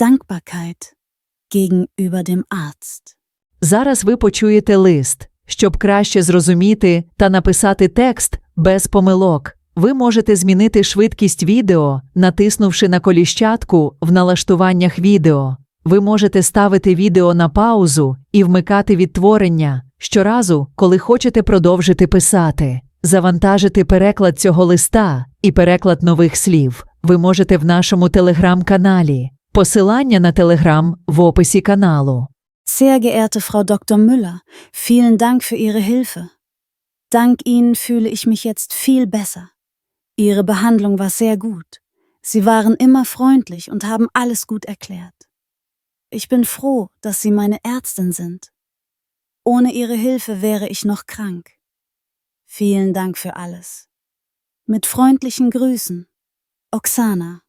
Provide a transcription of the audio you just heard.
Dankbarkeit gegenüber dem Arzt. Зараз ви почуєте лист. Щоб краще зрозуміти та написати текст без помилок, ви можете змінити швидкість відео, натиснувши на коліщатку в налаштуваннях відео. Ви можете ставити відео на паузу і вмикати відтворення щоразу, коли хочете продовжити писати. Завантажити переклад цього листа і переклад нових слів ви можете в нашому телеграм-каналі. Посилання на телеграм в описі каналу. Sehr geehrte Frau Dr. Müller, vielen Dank für Ihre Hilfe. Dank Ihnen fühle ich mich jetzt viel besser. Ihre Behandlung war sehr gut. Sie waren immer freundlich und haben alles gut erklärt. Ich bin froh, dass Sie meine Ärztin sind. Ohne Ihre Hilfe wäre ich noch krank. Vielen Dank für alles. Mit freundlichen Grüßen. Oksana.